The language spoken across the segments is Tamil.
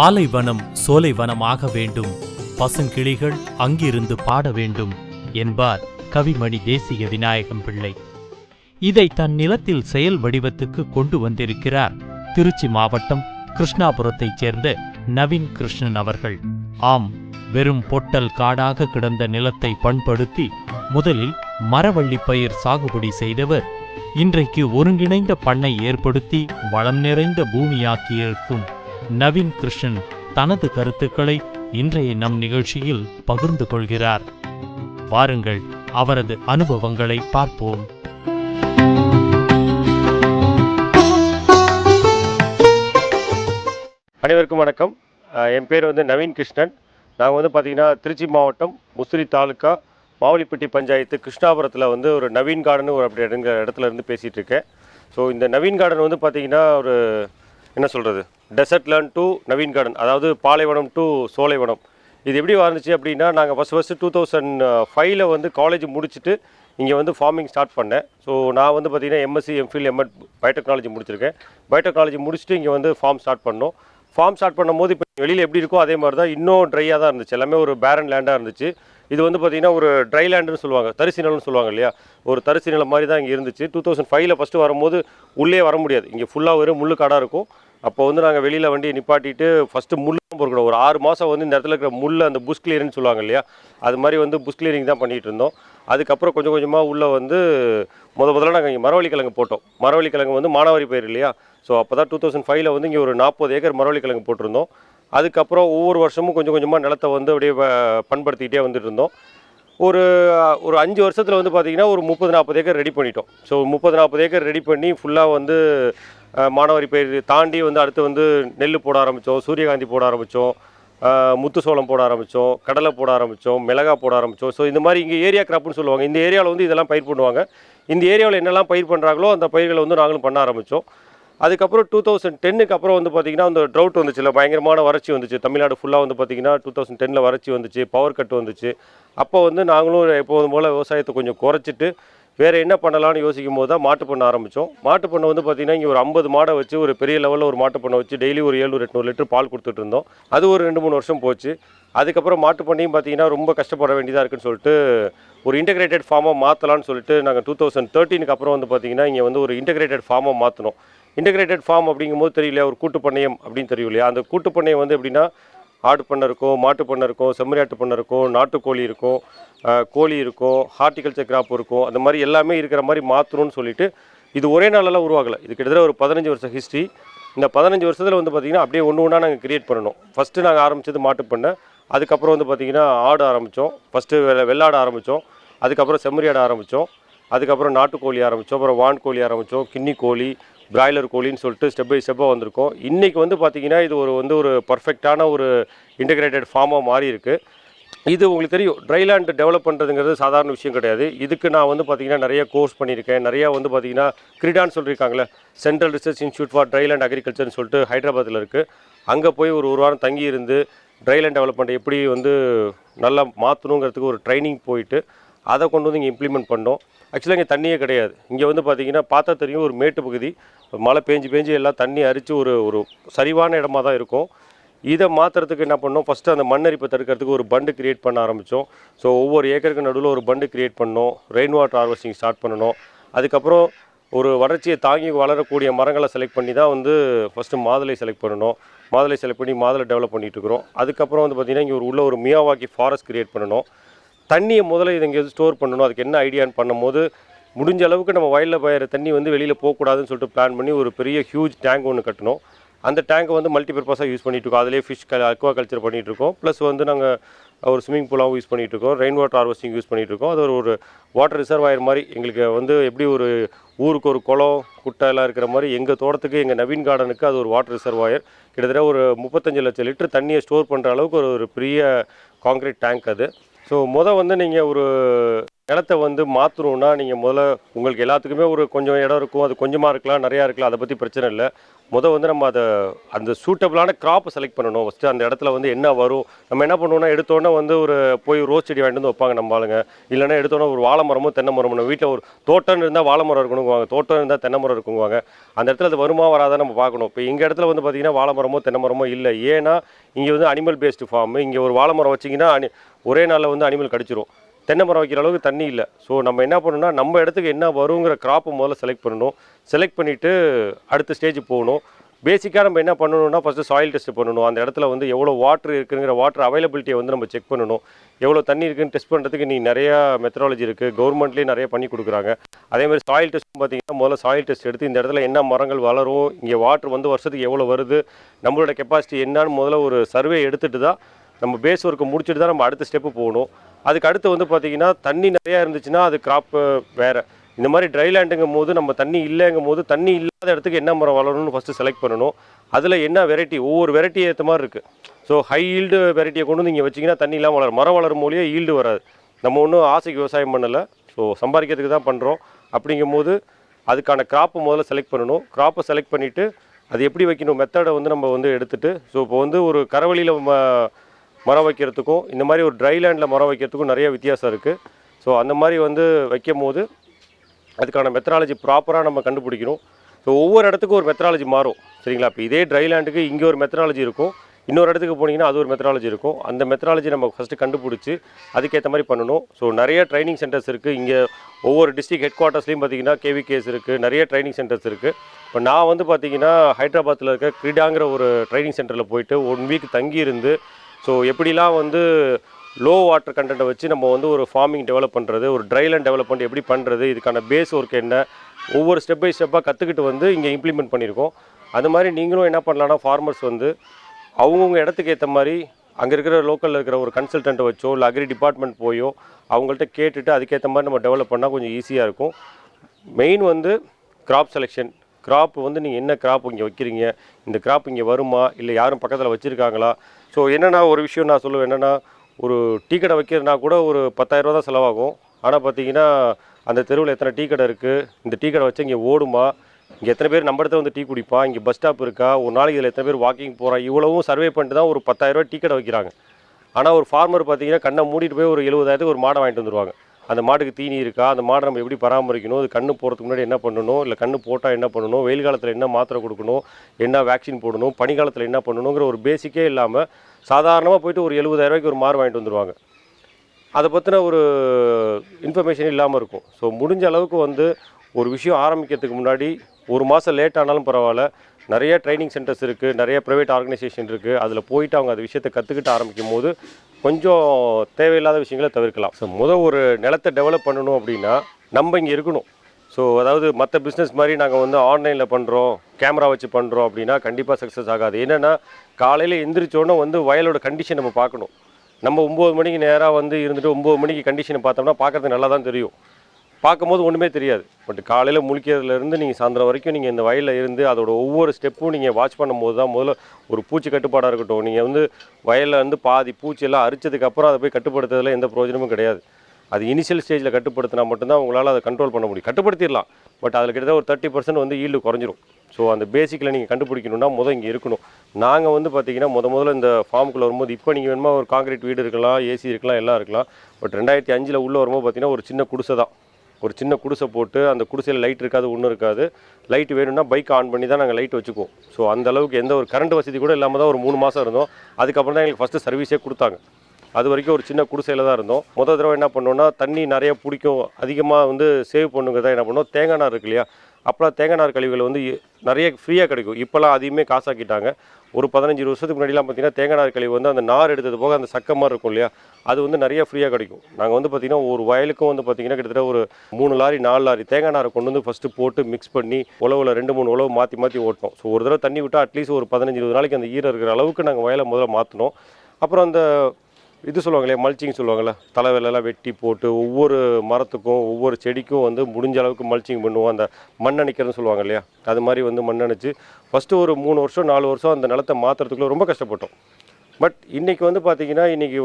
பாலைவனம் சோலைவனமாக வேண்டும். பசுங்கிளிகள் அங்கிருந்து பாட வேண்டும் என்பார் கவிமணி தேசிய விநாயகம் பிள்ளை. இதை தன் நிலத்தில் செயல் வடிவத்துக்கு கொண்டு வந்திருக்கிறார் திருச்சி மாவட்டம் கிருஷ்ணாபுரத்தைச் சேர்ந்த நவீன் கிருஷ்ணன் அவர்கள். ஆம் வெறும் பொட்டல் காடாக கிடந்த நிலத்தை பண்படுத்தி முதலில் மரவள்ளி பயிர் சாகுபடி செய்தவர் இன்றைக்கு ஒருங்கிணைந்த பண்ணை ஏற்படுத்தி வளம் நிறைந்த பூமியாக்கியிருக்கும் நவீன் கிருஷ்ணன் தனது கருத்துக்களை இன்றைய நம் நிகழ்ச்சியில் பகிர்ந்து கொள்கிறார். வாருங்கள் அவரது அனுபவங்களை பார்ப்போம். அனைவருக்கும் வணக்கம். என் பேர் வந்து நவீன் கிருஷ்ணன். நாங்கள் வந்து பார்த்திங்கன்னா திருச்சி மாவட்டம் முசிறி தாலுக்கா மாவலிப்பட்டி பஞ்சாயத்து கிருஷ்ணாபுரத்தில் வந்து ஒரு நவீன் கார்டன் ஒரு அப்படி இடங்க இடத்துல இருந்து பேசிகிட்டு இருக்கேன். ஸோ இந்த நவீன் கார்டன் வந்து பார்த்திங்கன்னா ஒரு என்ன சொல்கிறது டெசர்ட் லேர்ன் டு நவீன் கார்டன் அதாவது பாலைவனம் டு சோலைவனம். இது எப்படி வந்துச்சு அப்படின்னா நாங்கள் ஃபஸ்ட் ஃபஸ்ட்டு டூ தௌசண்ட் ஃபைவ்ல வந்து காலேஜ் முடிச்சுட்டு இங்கே வந்து ஃபார்மிங் ஸ்டார்ட் பண்ணேன். ஸோ நான் வந்து பார்த்தீங்கன்னா எம்எஸ்சி எம்ஃபில் எம்எட் பயோடெக்னாலஜி முடிச்சிருக்கேன். பயோடெக்னாலஜி முடிச்சுட்டு இங்கே வந்து ஃபார்ம் ஸ்டார்ட் பண்ணோம். ஃபார்ம் ஸ்டார்ட் பண்ணும்போது இப்போ வெளியில் எப்படி இருக்கோ அதே மாதிரி தான் இன்னும் ட்ரையாக தான் இருந்துச்சு. எல்லாமே ஒரு பேரன் லேண்டாக இருந்துச்சு. இது வந்து பார்த்தீங்கன்னா ஒரு ட்ரை லேண்டுன்னு சொல்லுவாங்க. தரிசு நிலம்னு சொல்லுவாங்க இல்லையா? ஒரு தரிசு நிலம் மாதிரி தான் இங்கே இருந்துச்சு. டூ தௌசண்ட் ஃபைவ்ல ஃபஸ்ட்டு வரும்போது உள்ளே வர முடியாது. இங்கே ஃபுல்லாக வெறும் முள்ளு காடாக இருக்கும். அப்போ வந்து நாங்கள் வெளியில் வண்டியை நிப்பாட்டிட்டு ஃபஸ்ட்டு முள்ளு தான் பொறுக்கணும் ஒரு ஆறு மாதம் வந்து இந்த இடத்துல இருக்கிற முள்ளு அந்த புஷ் கிளியர்னு சொல்லுவாங்க இல்லையா? அது மாதிரி வந்து புஷ் கிளியரிங் தான் பண்ணிகிட்டு இருந்தோம். அதுக்கப்புறம் கொஞ்சம் கொஞ்சமாக உள்ளே வந்து முத முதல்ல நாங்கள் இங்கே மரவள்ளி கிழங்கு போட்டோம். மரவள்ளி கிழங்கு வந்து மானாவாரி பயிர் இல்லையா? ஸோ அப்போ தான் டூ தௌசண்ட் ஃபைவ்ல வந்து இங்கே ஒரு நாற்பது ஏக்கர் மரவள்ளி கிழங்கு போட்டிருந்தோம். அதுக்கப்புறம் ஒவ்வொரு வருஷமும் கொஞ்சம் கொஞ்சமாக நிலத்தை வந்து அப்படியே பண்படுத்திக்கிட்டே வந்துட்டு இருந்தோம். ஒரு ஒரு அஞ்சு வருஷத்தில் வந்து பார்த்திங்கன்னா ஒரு முப்பது நாற்பது ஏக்கர் ரெடி பண்ணிட்டோம். ஸோ முப்பது நாற்பது ஏக்கர் ரெடி பண்ணி ஃபுல்லாக வந்து மானவரி மானாவாரி பயிர் தாண்டி வந்து அடுத்து வந்து நெல் போட ஆரம்பித்தோம் சூரியகாந்தி போட ஆரம்பித்தோம் முத்து சோளம் போட ஆரம்பித்தோம் கடலை போட ஆரம்பித்தோம் மிளகா போட ஆரம்பித்தோம் ஸோ இந்த மாதிரி இங்கே ஏரியா கிராப்னு சொல்லுவாங்க. இந்த ஏரியாவில் வந்து இதெல்லாம் பயிர் பண்ணுவாங்க. இந்த ஏரியாவில் என்னெல்லாம் பயிர் பண்ணுறாங்களோ அந்த பயிர்களை வந்து நாங்களும் பண்ண ஆரம்பித்தோம் அதுக்கப்புறம் டூ தௌசண்ட் டென்னுக்கு அப்புறம் வந்து பார்த்திங்கன்னா அந்த ட்ரவுட் வந்துச்சுல பயங்கரமான வறட்சி வந்துச்சு. தமிழ்நாடு ஃபுல்லாக வந்து பார்த்திங்கன்னா டூ தௌசண்ட் டெனில் வறட்சி வந்துச்சு பவர் கட் வந்துச்சு. அப்போ வந்து நாங்களும் எப்போதும் போல் விவசாயத்தை கொஞ்சம் குறைச்சிட்டு வேறு என்ன பண்ணலாம்னு யோசிக்கும் போது தான் மாட்டு பண்ண ஆரம்பித்தோம் மாட்டு பண்ணை வந்து பார்த்திங்கன்னா இங்கே ஒரு ஐம்பது மாடை வச்சு ஒரு பெரிய லெவலில் ஒரு மாட்டு பண்ணை வச்சு டெய்லி ஒரு ஏழு எட்நூறு லிட்டர் பால் கொடுத்துட்டு இருந்தோம். அது ஒரு ரெண்டு மூணு வருஷம் போச்சு. அதுக்கப்புறம் மாட்டு பண்ணையும் பார்த்தீங்கன்னா ரொம்ப கஷ்டப்பட வேண்டியதாக இருக்குன்னு சொல்லிட்டு ஒரு இன்டகிரேட்டட் ஃபார்மாக மாற்றலாம்னு சொல்லிட்டு நாங்கள் டூ தௌசண்ட் தேர்ட்டீனுக்கு அப்புறம் வந்து பார்த்தீங்கன்னா இங்கே வந்து ஒரு இன்டகிரேட்டட் ஃபார்மாக மாற்றினோம் இன்டகிரேட்டட் ஃபார்ம் அப்படிங்கும்போது தெரியல ஒரு கூட்டு பண்ணையம் அப்படின்னு தெரியும் இல்லையா அந்த கூட்டு பண்ணையம் வந்து எப்படின்னா ஆடு பண்ணை இருக்கும் மாட்டு பண்ணை இருக்கும் செம்மறியாட்டு பண்ணை இருக்கும் நாட்டுக்கோழி இருக்கும் கோழி இருக்கும் ஹார்டிகல்ச்சர் கிராப் இருக்கும் அந்த மாதிரி எல்லாமே இருக்கிற மாதிரி மாற்றணும்னு சொல்லிட்டு இது ஒரே நாளெல்லாம் உருவாகலை. இது கிட்டத்தட்ட ஒரு பதினஞ்சு வருஷம் ஹிஸ்ட்ரி இந்த பதினஞ்சு வருஷத்தில் வந்து பார்த்திங்கன்னா அப்படியே ஒன்று ஒன்றா நாங்கள் கிரியேட் பண்ணணும். ஃபஸ்ட்டு நாங்கள் ஆரம்பித்தது மாட்டு பண்ணை அதுக்கப்புறம் வந்து பார்த்திங்கன்னா ஆடு ஆரம்பித்தோம் ஃபஸ்ட்டு வெ வெள்ளாடு ஆரம்பித்தோம் அதுக்கப்புறம் செம்மறியாடு ஆரம்பித்தோம் அதுக்கப்புறம் நாட்டுக்கோழி ஆரம்பித்தோம் அப்புறம் வான் கோழி ஆரம்பித்தோம் கிண்ணி கோழி பிராய்லர் கோழின்னு சொல்லிட்டு ஸ்டெப் பை ஸ்டெப்பாக வந்திருக்கோம். இன்றைக்கி வந்து பார்த்திங்கன்னா இது ஒரு வந்து ஒரு பர்ஃபெக்டான ஒரு இன்டகிரேட்டட் ஃபார்மாக மாறி இருக்குது இது உங்களுக்கு தெரியும் ட்ரைலேண்ட் டெவலப் பண்ணுறதுங்கிறது சாதாரண விஷயம் கிடையாது. இதுக்கு நான் வந்து பார்த்திங்கன்னா நிறைய கோர்ஸ் பண்ணியிருக்கேன். நிறையா வந்து பார்த்திங்கன்னா கிரிடான்னு சொல்லியிருக்காங்களே central research institute for dryland அக்ரிகல்ச்சர்னு சொல்லிட்டு ஹைதராபாத்தில் இருக்குது அங்கே போய் ஒரு ஒரு வாரம் தங்கி இருந்து ட்ரைலேண்ட் டெவலப்மெண்ட் எப்படி வந்து நல்லா மாற்றணுங்கிறதுக்கு ஒரு ட்ரைனிங் போயிட்டு அதை கொண்டு வந்து இங்கே இம்ப்ளிமெண்ட் பண்ணோம். ஆக்சுவலாக இங்கே தண்ணியே கிடையாது. இங்கே வந்து பார்த்தீங்கன்னா பார்த்தா தெரியும் ஒரு மேட்டு பகுதி. மழை பேஞ்சு பேஞ்சு எல்லாம் தண்ணி அரித்து ஒரு ஒரு சரிவான இடமா தான் இருக்கும். இதை மாற்றுறதுக்கு என்ன பண்ணோம்? ஃபஸ்ட்டு அந்த மண்ணரிப்பை தடுக்கிறதுக்கு ஒரு பண்டு கிரியேட் பண்ண ஆரம்பித்தோம் ஸோ ஒவ்வொரு ஏக்கருக்கு நடுவில் ஒரு பண்டு கிரியேட் பண்ணோம். ரெயின் வாட்டர் ஹார்வெஸ்டிங் ஸ்டார்ட் பண்ணணும். அதுக்கப்புறம் ஒரு வறட்சியை தாங்கி வளரக்கூடிய மரங்களை செலக்ட் பண்ணி தான் வந்து ஃபஸ்ட்டு மாதுளை செலக்ட் பண்ணணும். மாதுளை செலக்ட் பண்ணி மாதுளை டெவலப் பண்ணிகிட்ருக்குறோம் இருக்கிறோம். அதுக்கப்புறம் வந்து பார்த்திங்கன்னா இங்கே ஒரு உள்ள ஒரு மியாவாக்கி ஃபாரஸ்ட் கிரியேட் பண்ணணும். தண்ணியை முதல்ல இது எங்கேயாவது ஸ்டோர் பண்ணணும். அதுக்கு என்ன ஐடியான்னு பண்ணும்போது முடிஞ்ச அளவுக்கு நம்ம வயலில் பயிற தண்ணி வந்து வெளியில் போகக்கூடாதுன்னு சொல்லிட்டு பிளான் பண்ணி ஒரு பெரிய ஹியூஜ் டேங்க் ஒன்று கட்டணும் அந்த டேங்கை வந்து மல்டிபர்பஸாக யூஸ் பண்ணிகிட்டு இருக்கோம். அதிலே ஃபிஷ் க அக்வா கல்ச்சர் பண்ணிட்டு இருக்கோம். ப்ளஸ் வந்து நாங்கள் ஒரு ஸ்விம்மிங் பூலாகவும் யூஸ் பண்ணிகிட்டு இருக்கோம். ரெயின் வாட்டர் ஹார்வெஸ்டிங் யூஸ் பண்ணிட்டு இருக்கோம். அது ஒரு வாட்டர் ரிசர்வ் ரிசர்வாயர் மாதிரி எங்களுக்கு வந்து எப்படி ஒரு ஊருக்கு ஒரு குளம் குட்டை எல்லாம் இருக்கிற மாதிரி எங்கள் தோட்டத்துக்கு எங்கள் நவீன் கார்டனுக்கு அது ஒரு வாட்டர் ரிசர்வாயர் கிட்டத்தட்ட ஒரு முப்பத்தஞ்சு லட்சம் லிட்டர் தண்ணியை ஸ்டோர் பண்ணுற அளவுக்கு ஒரு ஒரு பெரிய காங்கிரீட் டேங்க் அது. ஸோ முத வந்து நீங்கள் ஒரு இடத்த வந்து மாற்றணும்னா நீங்கள் முதல்ல உங்களுக்கு எல்லாத்துக்குமே ஒரு கொஞ்சம் இடம் இருக்கும் அது கொஞ்சமாக இருக்கலாம் நிறையா இருக்கலாம் அதை பற்றி பிரச்சனை இல்லை. முத வந்து நம்ம அதை அந்த சூட்டபிளான கிராப்பை செலக்ட் பண்ணணும். ஃபஸ்ட்டு அந்த இடத்துல வந்து என்ன வரும் நம்ம என்ன பண்ணுவோம்னா எடுத்தோன்னே வந்து ஒரு போய் ரோஸ் செடி வாங்கிட்டு வந்து வைப்பாங்க நம்ம ஆளுங்க. இல்லைன்னா எடுத்தோன்னே ஒரு வாழை மரமும் தென்னை மரமும் நம்ம வீட்டில் ஒரு தோட்டம் இருந்தால் வாழை மரம் இருக்கணுங்குவாங்க. தோட்டம் இருந்தால் தென்னை மரம் இருக்குங்குவாங்க. அந்த இடத்துல அது வருமா வராதா நம்ம பார்க்கணும். இப்போ எங்கள் இடத்துல வந்து பார்த்தீங்கன்னா வாழை மரமோ தென்னை மரமோ இல்லை. ஏன்னா இங்கே வந்து அனிமல் பேஸ்டு ஃபார்ம் இங்கே ஒரு வாழை மரம் வச்சிங்கன்னா அனி ஒரே நாளில் வந்து அனிமல் கடிச்சிரும். தென்னை மரம் வைக்கிற அளவுக்கு தண்ணி இல்லை. ஸோ நம்ம என்ன பண்ணணும்னா நம்ம இடத்துக்கு என்ன வருங்கிற கிராப்பை முதல்ல செலக்ட் பண்ணணும். செலக்ட் பண்ணிவிட்டு அடுத்த ஸ்டேஜ் போகணும். பேசிக்காக நம்ம என்ன பண்ணணும்னா ஃபஸ்ட்டு சாயில் டெஸ்ட் பண்ணணும். அந்த இடத்துல வந்து எவ்வளோ வாட்டர் இருக்குங்கிற வாட்டர் அவைலபிலிட்டியை வந்து நம்ம செக் பண்ணணும். எவ்வளோ தண்ணி இருக்குன்னு டெஸ்ட் பண்ணுறதுக்கு நீ நிறையா மெத்தடாலஜி இருக்குது கவர்மெண்ட்லேயே நிறைய பண்ணி கொடுக்குறாங்க. அதே மாதிரி சாயில் டெஸ்ட் பார்த்தீங்கன்னா முதல்ல சாயில் டெஸ்ட் எடுத்து இந்த இடத்துல என்ன மரங்கள் வளரும் இங்கே வாட்டர் வந்து வருஷத்துக்கு எவ்வளோ வருது நம்மளோட கெப்பாசிட்டி என்னன்னு முதல்ல ஒரு சர்வே எடுத்துகிட்டு தான் நம்ம பேஸ் ஒர்க்கை முடிச்சுட்டு தான் நம்ம அடுத்த ஸ்டெப்பு போகணும். அதுக்கு அடுத்து வந்து பார்த்தீங்கன்னா தண்ணி நிறையா இருந்துச்சுன்னா அது கிராப்பு வேறு. இந்த மாதிரி ட்ரை லேண்டுங்கும் போது நம்ம தண்ணி இல்லைங்கும் போது தண்ணி இல்லாத இடத்துக்கு என்ன மரம் வளரணும்னு ஃபஸ்ட்டு செலக்ட் பண்ணணும். அதில் என்ன வெரைட்டி ஒவ்வொரு வெரைட்டி ஏற்ற மாதிரி இருக்குது ஸோ ஹை ஈல்டு வெரைட்டியை கொண்டு வந்து வச்சிங்கன்னா தண்ணி இல்லாமல் வளரும். மரம் வளரும் மூலியே ஈல்டு வராது. நம்ம ஒன்றும் ஆசைக்கு விவசாயம் பண்ணலை. ஸோ சம்பாதிக்கிறதுக்கு தான் பண்ணுறோம் அப்படிங்கும்போது அதுக்கான கிராப்பை முதல்ல செலக்ட் பண்ணணும். கிராப்பை செலக்ட் பண்ணிவிட்டு அது எப்படி வைக்கணும்? மெத்தடை வந்து நம்ம வந்து எடுத்துகிட்டு ஸோ இப்போ வந்து ஒரு கரவழியில் மரம் வைக்கிறதுக்கும் இந்த மாதிரி ஒரு ட்ரை லேண்டில் மரம் வைக்கிறதுக்கும் நிறைய வித்தியாசம் இருக்குது ஸோ அந்த மாதிரி வந்து வைக்கும் போது அதுக்கான மெத்தனாலஜி ப்ராப்பராக நம்ம கண்டுபிடிக்கணும். ஸோ ஒவ்வொரு இடத்துக்கும் ஒரு மெத்தனாலஜி மாறும். சரிங்களா? இப்போ இதே ட்ரை லேண்டுக்கு இங்கே ஒரு மெத்தனாலஜி இருக்கும். இன்னொரு இடத்துக்கு போனீங்கன்னா அது ஒரு மெத்தடாலஜி இருக்கும். அந்த மெத்தடாலஜி நம்ம ஃபஸ்ட்டு கண்டுபிடிச்சி அதுக்கேற்ற மாதிரி பண்ணணும். ஸோ நிறைய ட்ரைனிங் சென்டர்ஸ் இருக்குது இங்கே ஒவ்வொரு டிஸ்ட்ரிக் ஹெட் குவார்ட்டர்ஸ்லையும் பார்த்தீங்கன்னா கேவிகேஸ் இருக்குது நிறைய ட்ரைனிங் சென்டர்ஸ் இருக்குது இப்போ நான் வந்து பார்த்தீங்கன்னா ஹைதராபாத்தில் இருக்க கிரீடாங்கிற ஒரு ட்ரைனிங் சென்டரில் போயிட்டு ஒன் வீக் தங்கி இருந்து ஸோ எப்படிலாம் வந்து லோ வாட்டர் கண்டென்ட்டை வச்சு நம்ம வந்து ஒரு ஃபார்மிங் டெவலப் பண்ணுறது ஒரு ட்ரைலேண்ட் டெவலப்மெண்ட் எப்படி பண்ணுறது இதுக்கான பேஸ் ஒர்க் என்ன ஒவ்வொரு ஸ்டெப் பை ஸ்டெப்பாக கற்றுக்கிட்டு வந்து இங்கே இம்ப்ளிமெண்ட் பண்ணியிருக்கோம். அது மாதிரி நீங்களும் என்ன பண்ணலான்னா ஃபார்மர்ஸ் வந்து அவங்கவுங்க இடத்துக்கு ஏற்ற மாதிரி அங்கே இருக்கிற லோக்கலில் இருக்கிற ஒரு கன்சல்டண்ட்டை வச்சோ இல்லை அக்ரி டிபார்ட்மெண்ட் போயோ அவங்கள்ட்ட கேட்டுட்டு அதுக்கேற்ற மாதிரி நம்ம டெவலப் பண்ணால் கொஞ்சம் ஈஸியாக இருக்கும். மெயின் வந்து கிராப் செலெக்ஷன் கிராப் வந்து நீங்கள் என்ன கிராப் இங்கே வைக்கிறீங்க? இந்த கிராப் இங்கே வருமா? இல்லை யாரும் பக்கத்தில் வச்சுருக்காங்களா? ஸோ என்னென்னா ஒரு விஷயம் நான் சொல்லுவேன். என்னென்னா ஒரு டீ கடை வைக்கிறதுனா கூட ஒரு பத்தாயிரரூவா தான் செலவாகும். ஆனால் பார்த்தீங்கன்னா அந்த தெருவில் எத்தனை டீ கடை இருக்குது இந்த டீ கடை வச்சு இங்கே ஓடுமா? இங்கே எத்தனை பேர் நம்ம இடத்துல வந்து டீ குடிப்பா? இங்கே பஸ் ஸ்டாப் இருக்கா? ஒரு நாளைக்கு இதில் எத்தனை பேர் வாக்கிங் போகிறான் இவ்வளவும் சர்வே பண்ணிட்டு தான் ஒரு பத்தாயிரரூவா டீ கடை வைக்கிறாங்க. ஆனால் ஒரு ஃபார்மர் பார்த்தீங்கன்னா கண்ணை மூடிட்டு போய் ஒரு எழுபதாயிரத்துக்கு ஒரு மாடை வாங்கிட்டு வந்துருவாங்க. அந்த மாட்டுக்கு தீனி இருக்கா? அந்த மாடை நம்ம எப்படி பராமரிக்கணும்? அது கண்ணு போகிறதுக்கு முன்னாடி என்ன பண்ணணும்? இல்லை கண்ணு போட்டால் என்ன பண்ணணும்? வெயில் காலத்தில் என்ன மாத்திரை கொடுக்கணும்? என்ன வேக்சின் போடணும்? பனி காலத்தில் என்ன பண்ணணுங்கிற ஒரு பேசிக்கே இல்லாமல் சாதாரணமாக போயிட்டு ஒரு எழுபதாயிரரூவாய்க்கு ஒரு மாறு வாங்கிட்டு வந்துடுவாங்க அதை பற்றின ஒரு இன்ஃபர்மேஷன் இல்லாமல் இருக்கும். ஸோ முடிஞ்ச அளவுக்கு வந்து ஒரு விஷயம் ஆரம்பிக்கிறதுக்கு முன்னாடி ஒரு மாதம் லேட் ஆனாலும் பரவாயில்ல. நிறைய ட்ரைனிங் சென்டர்ஸ் இருக்குது நிறைய ப்ரைவேட் ஆர்கனைசேஷன் இருக்குது அதில் போயிட்டு அவங்க அந்த விஷயத்தை கற்றுக்கிட்டு ஆரம்பிக்கும் போது கொஞ்சம் தேவையில்லாத விஷயங்களை தவிர்க்கலாம். ஸோ முதல் ஒரு நிலத்தை டெவலப் பண்ணணும் அப்படின்னா நம்ம இங்கே இருக்கணும். ஸோ அதாவது மற்ற பிஸ்னஸ் மாதிரி நாங்கள் வந்து ஆன்லைனில் பண்ணுறோம் கேமரா வச்சு பண்ணுறோம் அப்படின்னா கண்டிப்பாக சக்ஸஸ் ஆகாது. என்னென்னா காலையில் எந்திரிச்சோன்னே வந்து வயலோட கண்டிஷன் நம்ம பார்க்கணும். நம்ம ஒம்பது மணிக்கு நேராக வந்து இருந்துட்டு ஒம்பது மணிக்கு கண்டிஷனை பார்த்தோம்னா பார்க்குறது நல்லா தான் தெரியும். பார்க்கும்போது ஒன்றுமே தெரியாது. பட் காலையில் முழிக்கிறதுலேருந்து நீங்கள் சாயந்தரம் வரைக்கும் நீங்கள் இந்த வயலில் இருந்து அதோட ஒவ்வொரு ஸ்டெப்பும் நீங்கள் வாட்ச் பண்ணும்போது தான் முதல்ல ஒரு பூச்சி கட்டுப்பாடாக இருக்கட்டும். நீங்கள் வந்து வயலில் வந்து பாதி பூச்சியெல்லாம் அரிச்சதுக்கப்புறம் அதை போய் கட்டுப்படுத்துறதுல எந்த பிரயோஜனமும் கிடையாது. அது இனிஷியல் ஸ்டேஜில் கட்டுப்படுத்தினா மட்டும்தான் உங்களால் அதை கண்ட்ரோல் பண்ண முடியும். கட்டுப்படுத்திடலாம். பட் அதில் கிட்டத்தட்ட ஒரு தேர்ட்டி பர்சன்ட் வந்து ஈல்டு குறைஞ்சிரும். ஸோ அந்த பேசிக்கில் நீங்கள் கண்டுபிடிக்கணும்னா முதல் இங்கே இருக்கணும். நாங்கள் வந்து பார்த்தீங்கன்னா முத முதல்ல இந்த ஃபார்முக்குள்ளே வரும்போது இப்போ நீங்கள் வேணுமா ஒரு காங்கிரீட் வீடு இருக்கலாம் ஏசி இருக்கலாம் எல்லாம் இருக்கலாம். பட் ரெண்டாயிரத்தி அஞ்சில் உள்ளே வரும்போது பார்த்தீங்கன்னா ஒரு சின்ன குடிசை தான். ஒரு சின்ன குடிசை போட்டு அந்த குடிசையில் லைட் இருக்காது ஒன்றும் இருக்காது. லைட் வேணும்னா பைக் ஆன் பண்ணி தான் நாங்கள் லைட் வச்சுக்குவோம். ஸோ அந்த அளவுக்கு எந்த ஒரு கரண்ட் வசதி கூட இல்லாமல் தான் ஒரு மூணு மாதம் இருந்தோம். அதுக்கப்புறம் தான் எங்களுக்கு ஃபஸ்ட்டு சர்வீஸே கொடுத்தாங்க. அது வரைக்கும் ஒரு சின்ன குடிசையில் தான் இருந்தோம். முதல் தடவை என்ன பண்ணோம்னா தண்ணி நிறைய பிடிக்கும். அதிகமாக வந்து சேவ் பண்ணுங்க தான் என்ன பண்ணோம். தேங்காய் நார் இருக்கு இல்லையா அப்போலாம் தேங்காய் நார் கழிவுகள் வந்து நிறைய ஃப்ரீயாக கிடைக்கும். இப்போலாம் அதையுமே காசாக்கிட்டாங்க. ஒரு பதினஞ்சு வருஷத்துக்கு முன்னாடிலாம் பார்த்தீங்கன்னா தேங்காய் நார் கழிவு வந்து அந்த நார் எடுத்தது போக அந்த சக்க மாதிரி இருக்கும் இல்லையா? அது வந்து நிறைய ஃப்ரீயாக கிடைக்கும். நாங்கள் வந்து பார்த்தீங்கன்னா ஒரு வயலுக்கும் வந்து பார்த்தீங்கன்னா கிட்டத்தட்ட ஒரு மூணு லாரி நாலு லாரி தேங்காய் நாரை கொண்டு வந்து ஃபஸ்ட்டு போட்டு மிக்ஸ் பண்ணி உழவில் ரெண்டு மூணு உழவு மாற்றி மாற்றி ஓட்டோம் ஸோ ஒரு தடவை தண்ணி விட்டால் அட்லீஸ்ட் ஒரு பதினஞ்சு இருபது நாளைக்கு அந்த ஈரம் இருக்கிற அளவுக்கு நாங்கள் வயலை முதல்ல மாற்றினோம் அப்புறம் அந்த இது சொல்லுவாங்களே மல்ச்சிங் சொல்லுவாங்கள்ல தலைவலெல்லாம் வெட்டி போட்டு ஒவ்வொரு மரத்துக்கும் ஒவ்வொரு செடிக்கும் வந்து முடிஞ்ச அளவுக்கு மல்ச்சிங் பண்ணுவோம். அந்த மண் அணைக்கிறதுன்னு சொல்லுவாங்க இல்லையா? அது மாதிரி வந்து மண் அணைச்சு ஃபஸ்ட்டு ஒரு மூணு வருஷம் நாலு வருஷம் அந்த நிலத்தை மாற்றுறதுக்குள்ளே ரொம்ப கஷ்டப்பட்டோம். பட் இன்றைக்கி வந்து பார்த்தீங்கன்னா இன்றைக்கி